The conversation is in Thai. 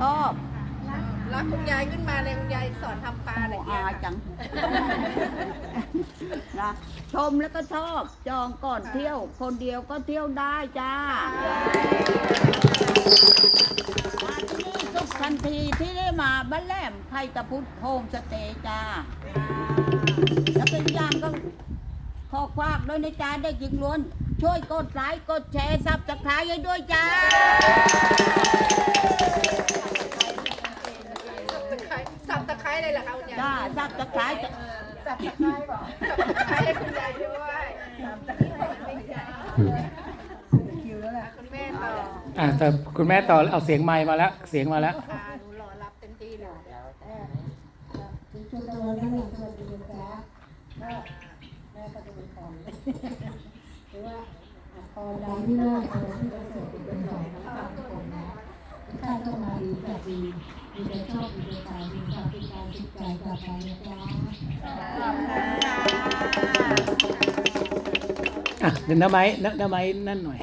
ชอบรักคุณยายขึ้นมาเลยคุณยายสอนทำปลาหน่อยอาจังนะชมแล้วก็ชอบจองก่อนเที่ยว คนเดียวก็เที่ยวได้จ้ามาที่นี่สุขทันทีที่ได้มาบ้านแหลมไทยตะพุทธโฮมสเตย์จ้า แล้วเป็นอย่างก็ขอควากด้วยนะจ้าได้ยิงล้วน ช่วยกดไลค์กดแชร์ซับสไครต์ให้ด้วยจ้า ร้เลยเหรอคะคุณยายจ้าซับสไครต์สับตะไคร้บอกสับตะไคร้ให้คุณยายด้วยสับตะไคร้ให้คุณยายคุณแม่ต่ออะแต่คุณแม่ต่อเอาเสียงไมค์มาแล้ว เสียงมาแล้วค่ะหนูรอรับเต็มที่เลยคุณชนตะวันทั้งหลายสวัสดีนะจ๊ะก็แม่ก็จะเป็นของหรือว่าพรใดที่ว่าพรที่ประเสริฐเป็นของทั้งสามคนนะถ้าต้องมาดีแบบดีมีแต่ชอบมีแต่ใจมีความติด ใจติดใจกลับไปนะจ๊ะอะเดี๋ยวน้าไม้น้าน้าไม้นั่นหน่อย